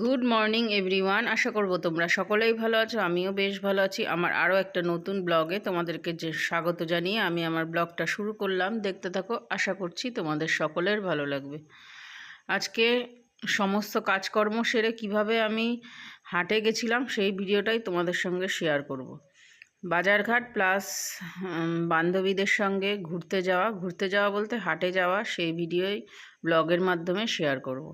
Good morning everyone আশা করব তোমরা সকলেই ভালো আছো, আমিও বেশ ভালো আছি আমার আরও একটা নতুন ব্লগে তোমাদেরকে যে স্বাগত জানিয়ে আমি আমার ব্লগটা শুরু করলাম দেখতে থাকো, আশা করছি তোমাদের সকলের ভালো লাগবে আজকে সমস্ত কাজকর্ম সেরে কীভাবে আমি হাটে গেছিলাম সেই ভিডিওটাই তোমাদের সঙ্গে শেয়ার করব। বাজারঘাট প্লাস বান্ধবীদের সঙ্গে ঘুরতে যাওয়া ঘুরতে যাওয়া বলতে হাটে যাওয়া সেই ভিডিওই ব্লগের মাধ্যমে শেয়ার করব।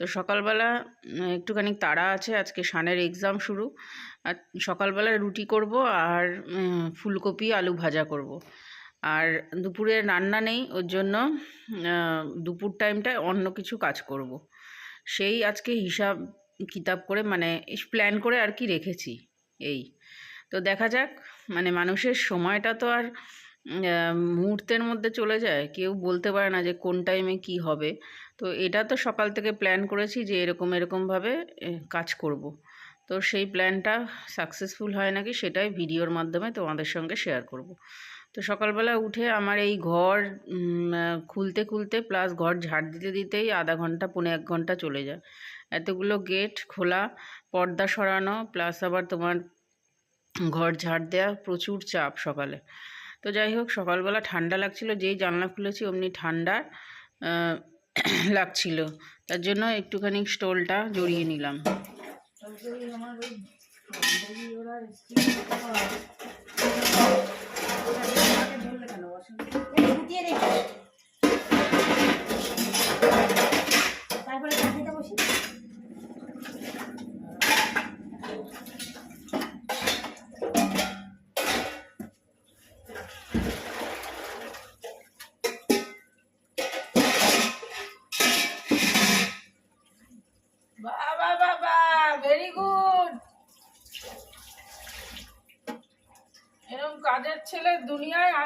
তো সকালবেলা একটুখানি তাড়া আছে, আজকে সানের এক্সাম শুরু আর সকালবেলা রুটি করব আর ফুলকপি, আলু ভাজা করব। আর দুপুরে রান্না নেই, ওর জন্য দুপুর টাইমটায় অন্য কিছু কাজ করব। সেই আজকে হিসাব, কিতাব করে মানে প্ল্যান করে আর কি রেখেছি, এই তো দেখা যাক মানে মানুষের সময়টা তো আর মুহূর্তের মধ্যে চলে যায় কেউ বলতে পারে না যে কোন টাইমে কি হবে তো এটা তো সকাল থেকে প্ল্যান করেছি যে এরকম এরকমভাবে কাজ করব। তো সেই প্ল্যানটা সাকসেসফুল হয় নাকি সেটাই ভিডিওর মাধ্যমে তোমাদের সঙ্গে শেয়ার করব। তো সকালবেলা উঠে আমার এই ঘর খুলতে খুলতে প্লাস ঘর ঝাড় দিতে দিতেই আধা ঘণ্টা, পৌনে এক ঘণ্টা চলে যায় এতগুলো গেট খোলা, পর্দা সরানো প্লাস আবার তোমার ঘর ঝাড় দেওয়া প্রচুর চাপ সকালে তো যাই হোক, সকালবেলা ঠান্ডা লাগছিল, যেই জানলা খুলেছি অমনি ঠান্ডা লাগছিল। তার জন্য একটুখানি স্টোলটা জড়িয়ে নিলাম।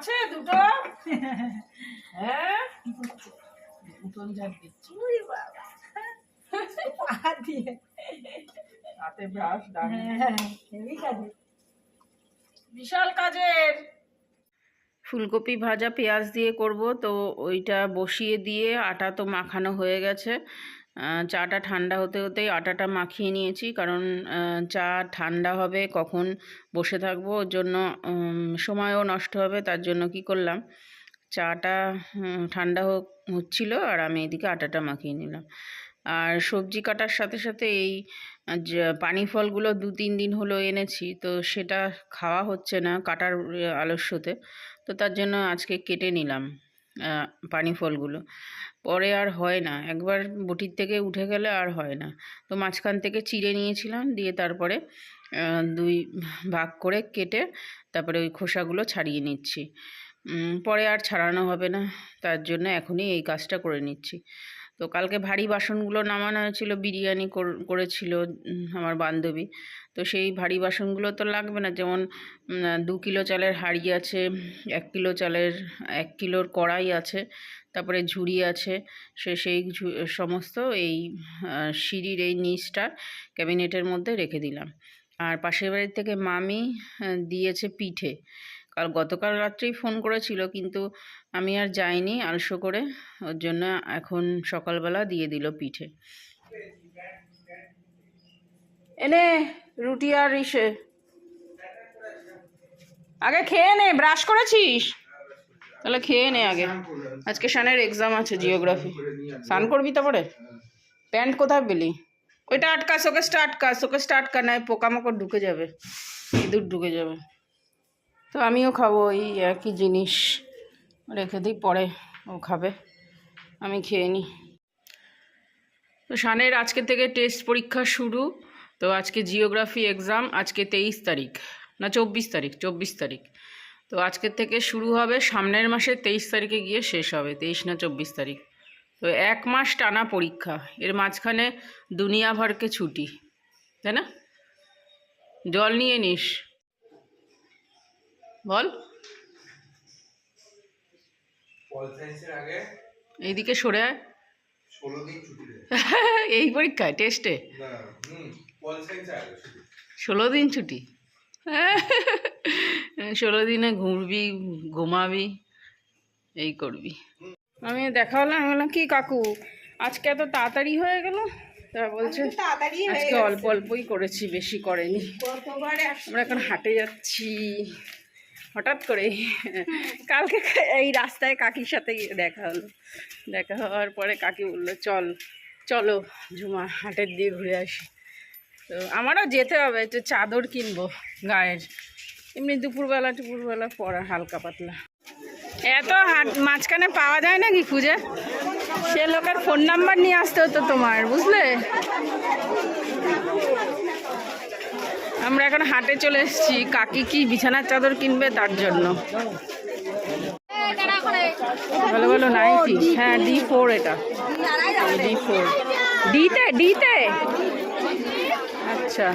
আছে দুটো? হ্যাঁ? উঠোন ঝাড় দিচ্ছি বাবা। পা দিয়ে। হাতে ব্রাশ হ্যাঁ হেভি কাজে। বিশাল কাজের। ফুলকপি ভাজা পেঁয়াজ দিয়ে করব তো ওইটা বসিয়ে দিয়ে আটা তো মাখানো হয়ে গেছে। চাটা ঠান্ডা হতে হতেই আটাটা মাখিয়ে নিয়েছি। কারণ চা ঠান্ডা হবে, কখন বসে থাকব, ওর জন্য সময়ও নষ্ট হবে, তার জন্য কি করলাম? চাটা ঠান্ডা হচ্ছিল, আর আমি এদিকে আটাটা মাখিয়ে নিলাম। আর সবজি কাটার সাথে সাথে এই পানি ফলগুলো দু, তিন দিন হলো এনেছি, তো সেটা খাওয়া হচ্ছে না, কাটার আলস্যতে। তো তার জন্য আজকে কেটে নিলাম। পানি ফলগুলো। পরে আর হয় না। একবার বটির থেকে উঠে গেলে আর হয় না। তো মাঝখান থেকে চিড়ে নিয়েছিলাম, দিয়ে তারপরে দুই ভাগ করে কেটে তারপরে ওই খোসাগুলো ছাড়িয়ে নিচ্ছি। পরে আর ছাড়ানো হবে না। তার জন্য এখনই এই কাজটা করে নিচ্ছি। তো কালকে ভারী বাসনগুলো নামানো হয়েছিল, বিরিয়ানি কর- করেছিল আমার বান্ধবী। তো সেই ভারী বাসনগুলো তো লাগবে না, যেমন দু কিলো চালের হাঁড়ি আছে, এক কিলো চালের, এক কিলোর কড়াই আছে, তারপরে ঝুড়ি আছে, সে সেই সমস্ত এই সিঁড়ির এই নিচটা ক্যাবিনেটের মধ্যে রেখে দিলাম। আর পাশের বাড়ির থেকে মামি দিয়েছে পিঠে। কাল গতকাল রাত্রেই ফোন করেছিল, কিন্তু আমি আর যাইনি আলসো করে, ওর জন্য এখন সকালবেলা দিয়ে দিল পিঠে। এনে, রুটি আর ইসে, আগে খেয়ে নে, ব্রাশ করেছিস? তাহলে খেয়ে নে আগে। আজকে সানের এক্সাম আছে জিওগ্রাফি স্নান করবি তারপরে প্যান্ট কোথায় পেলি? ওইটা আটকা, শোকেসটা আটকা শোকেসটা আটকা নেয় পোকামাকড় ঢুকে যাবে। ইঁদুর ঢুকে যাবে। তো আমিও খাব এই একই জিনিস রেখে দিই, পরে ও খাবে। আমি খেয়ে নিই। তো শানের আজকে থেকে টেস্ট পরীক্ষা শুরু। তো আজকে জিওগ্রাফি এক্সাম আজকে তেইশ তারিখ, না চব্বিশ তারিখ চব্বিশ তারিখ। তো আজকের থেকে শুরু হবে, সামনের মাসে তেইশ তারিখে গিয়ে শেষ হবে, তেইশ না চব্বিশ তারিখ। তো এক মাস টানা পরীক্ষা, এর মাঝখানে দুনিয়া ভরকে ছুটি, তাই না? জল নিয়ে নিস। বল। এইদিকে সরে আয়। এই পরীক্ষায় টেস্টে ষোলো দিন ছুটি। ষোলো দিনে ঘুরবি ঘুমাবি এই করবি। আমি দেখা হলাম আমি বললাম কি কাকু আজকে এত তাড়াতাড়ি হয়ে গেল? তা বলছে আজকে অল্প অল্পই করেছি বেশি করেনি। আমরা এখন হাটে যাচ্ছি। হঠাৎ করে কালকে এই রাস্তায় কাকির সাথে দেখা হলো। দেখা হওয়ার পরে কাকি বলল, চল, চলো ঝুমা হাটের দিয়ে ঘুরে আসি। তো আমারও যেতে হবে, একটু চাদর কিনবো গায়ের। এমনি দুপুরবেলা টুপুরবেলা পরা হালকা পাতলা। এত হাট, মাঝখানে পাওয়া যায় নাকি খুঁজে? সে লোকের ফোন নাম্বার নিয়ে আসতে হতো তোমার, বুঝলে? আমরা এখন হাটে চলে এসেছি। কাকি কি বিছানার চাদর কিনবে তার জন্য? ভালো ভালো নাইটি হ্যাঁ ডি ফোর এটা। D four. ডিতে ডিতে? আচ্ছা।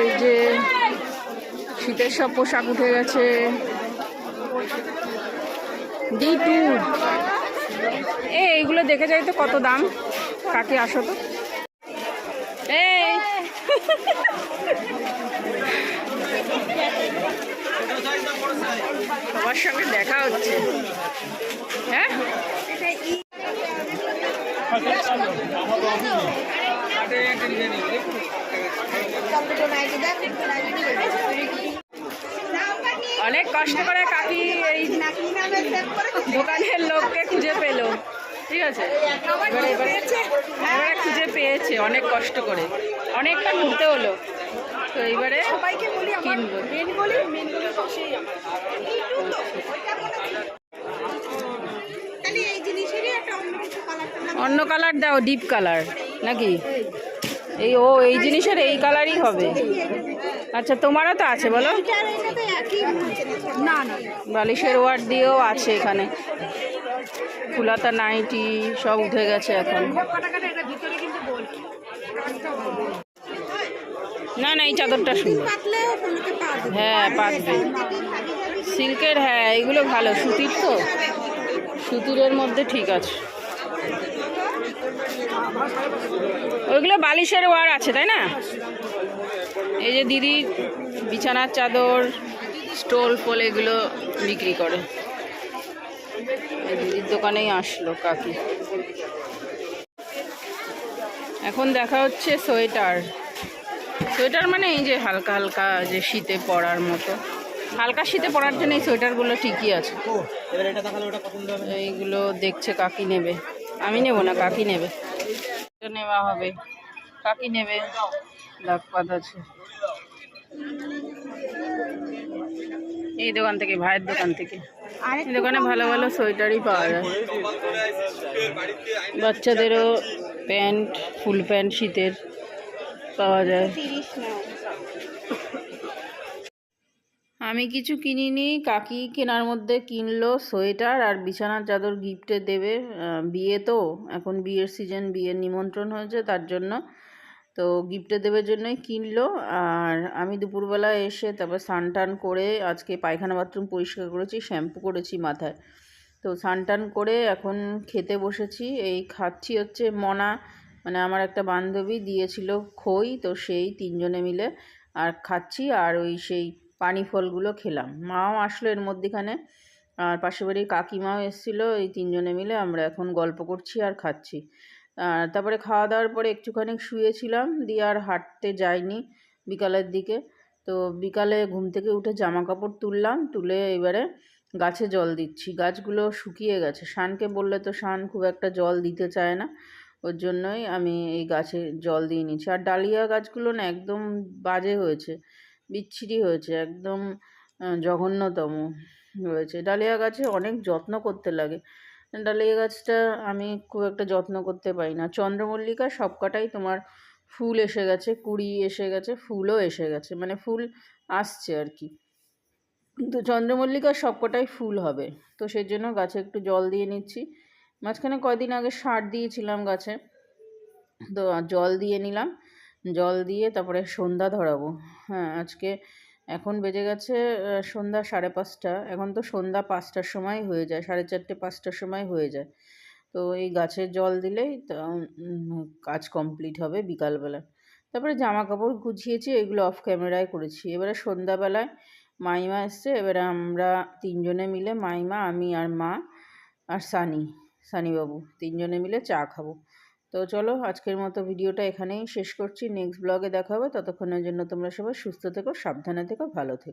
এই যে শীতের সব পোশাক উঠে গেছে। D two. এইগুলো দেখে যাই তো কত দাম। কাকি, আসো তো। এই সবার সঙ্গে দেখা হচ্ছে। হ্যাঁ? অনেক কষ্ট করে কাকি এই দোকানের লোককে খুঁজে পেল। ঠিক আছে? এবারে খুঁজে পেয়েছে অনেক কষ্ট করে। অনেকটা ঘুরতে হলো। তো এইবারে সবাইকে বলি কিনবো। অন্য কালার দাও ডিপ কালার নাকি? এই ও এই জিনিসের এই কালারই হবে। আচ্ছা তোমারও তো আছে বলো। বালিশের ওয়ার্ড দিয়েও আছে এখানে। ফুলাতা নাইটি সব উঠে গেছে এখন। না না, এই চাদরটা সুন্দর। হ্যাঁ পাতবে। সিল্কের হ্যাঁ এগুলো ভালো। সুতির তো। সুতিরের মধ্যে ঠিক আছে। ওইগুলো বালিশের ওয়ার আছে, তাই না? এই যে দিদি বিছানার চাদর, স্টোল ফোল এগুলো বিক্রি করে। দিদির দোকানেই আসলো কাকি। এখন দেখা হচ্ছে সোয়েটার। সোয়েটার মানে এই যে হালকা হালকা যে শীতে পরার মতো। হালকা শীতে পরার জন্য এই সোয়েটারগুলো ঠিকই আছে। এইগুলো দেখছে কাকি নেবে। আমি নেব না কাকি নেবে। নেওয়া হবে। কাকি নেবে। লাখপাত আছে। এই দোকান থেকে ভাইয়ের দোকান থেকে। এই দোকানে ভালো ভালো সোয়েটারই পাওয়া যায়। বাচ্চাদেরও প্যান্ট ফুল প্যান্ট শীতের পাওয়া যায়। আমি কিছু কিনিনি কাকি কেনার মধ্যে কিনলো সোয়েটার আর বিছানার চাদর গিফটে দেবে বিয়ে তো। এখন বিয়ের সিজন বিয়ের নিমন্ত্রণ হয়েছে তার জন্য তো গিফটে দেওয়ার জন্যই কিনলো। আর আমি দুপুরবেলা এসে তারপর স্নান টান করে আজকে পায়খানা বাথরুম পরিষ্কার করেছি শ্যাম্পু করেছি মাথায়। তো স্নান টান করে এখন খেতে বসেছি। এই খাচ্ছি হচ্ছে মনা মানে আমার একটা বান্ধবী দিয়েছিল খই, তো সেই তিনজনে মিলে। আর খাচ্ছি আর ওই সেই পানি ফলগুলো খেলাম। মাও আসলো এর মধ্যেখানে। আর পাশের বাড়ির কাকিমাও এসেছিল, এই তিনজনে মিলে আমরা এখন গল্প করছি আর খাচ্ছি। তারপরে খাওয়া দাওয়ার পরে একটুখানি শুয়েছিলাম, দিয়ে আর হাঁটতে যাইনি বিকালের দিকে। তো বিকালে ঘুম থেকে উঠে জামা কাপড় তুললাম, তুলে এবারে গাছে জল দিচ্ছি। গাছগুলো শুকিয়ে গেছে। শানকে বললে তো শান খুব একটা জল দিতে চায় না, ওর জন্যই আমি এই গাছে জল দিয়ে নিচ্ছি। আর ডালিয়া গাছগুলো না একদম বাজে হয়েছে, বিচ্ছিরি হয়েছে, একদম জঘন্যতম হয়েছে। ডালিয়া গাছে অনেক যত্ন করতে লাগে। ডালিয়া গাছটা আমি খুব একটা যত্ন করতে পারি না। চন্দ্রমল্লিকা সব কটাই তোমার ফুল এসে গেছে, কুড়ি এসে গেছে, ফুলও এসে গেছে মানে ফুল আসছে আর কি। কিন্তু চন্দ্রমল্লিকার সব কটাই ফুল হবে, তো সেই জন্য গাছে একটু জল দিয়ে নিচ্ছি। মাঝখানে কয়দিন আগে সার দিয়েছিলাম গাছে, তো জল দিয়ে নিলাম। জল দিয়ে তারপরে সন্ধ্যা ধরাবো। হ্যাঁ আজকে এখন বেজে গেছে সন্ধ্যা সাড়ে পাঁচটা। এখন তো সন্ধ্যা পাঁচটার সময় হয়ে যায়, সাড়ে চারটে পাঁচটার সময় হয়ে যায়। তো এই গাছে জল দিলেই কাজ কমপ্লিট হবে বিকালবেলা। তারপরে জামা কাপড় গুছিয়েছি, এগুলো অফ ক্যামেরায় করেছি। এবারে সন্ধ্যাবেলায় মাইমা এসছে, এবারে আমরা তিনজনে মিলে, মাইমা, আমি আর মা আর সানি, সানিবাবু। তিনজনে মিলে চা খাব। তো চলো আজকের মতো ভিডিওটা এখানেই শেষ করছি। নেক্সট ব্লগে দেখা হবে। ততক্ষণের জন্য তোমরা সবাই সুস্থ থেকো, সাবধানে থেকো, ভালো থেকো।